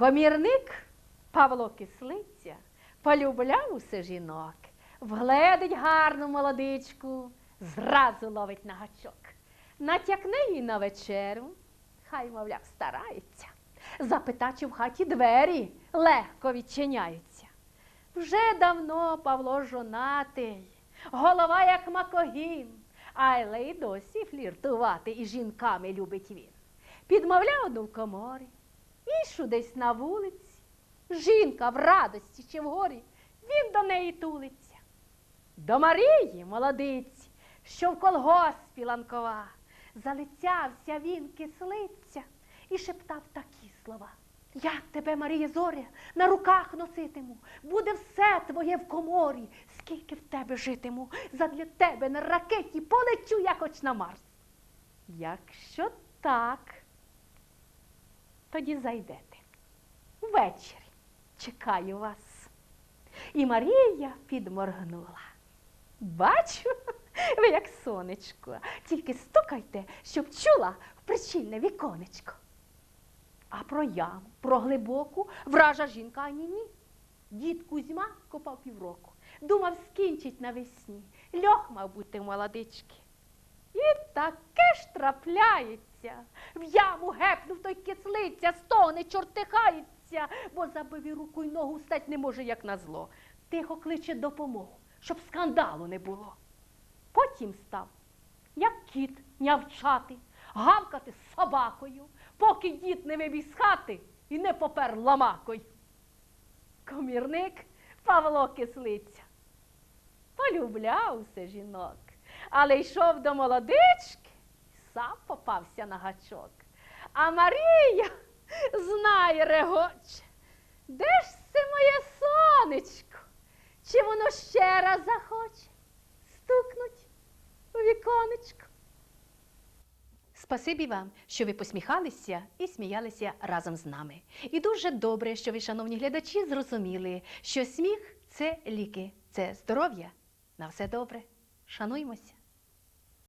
Комірник Павло Кислиця полюбляв усе жінок, вгледить гарну молодичку, зразу ловить на гачок. Натякне їй на вечерю, хай, мовляв, старається. Запита, чи в хаті двері легко відчиняються. Вже давно Павло жонатий, голова як макогін, але й досі фліртувати із жінками любить він. Підмовляв одну в коморі, іншу десь на вулиці. Жінка в радості чи в горі, він до неї тулиться. До Марії, молодиці, що в колгоспі ланкова, залицявся він кислиця і шептав такі слова. Я тебе, Марія Зоря, на руках носитиму, буде все твоє в коморі, скільки в тебе житиму, задля тебе на ракеті полечу я хоч на Марс. Якщо так, тоді зайдете. Ввечері чекаю вас. І Марія підморгнула. Бачу, ви як сонечко, тільки стукайте, щоб чула в причільне віконечко. А про яму, про глибоку вража жінка ані ні. Дід Кузьма копав півроку, думав, скінчить навесні. Льох мав бути молодички. І таке ж трапляється. В яму гепнув той кислиця, стоне, чортихається, бо забив і руку й ногу стать не може, як назло. Тихо кличе допомогу, щоб скандалу не було. Потім став, як кіт нявчати, гавкати з собакою, поки дід не вибіг з хати і не попер ламакою. Комірник Павло Кислиця полюбляв усе жінок, але йшов до молодички, сам попався на гачок. А Марія знає регоче, де ж це моє сонечко? Чи воно ще раз захоче стукнуть у віконечко? Спасибі вам, що ви посміхалися і сміялися разом з нами. І дуже добре, що ви, шановні глядачі, зрозуміли, що сміх це ліки, це здоров'я. На все добре. Шануймося.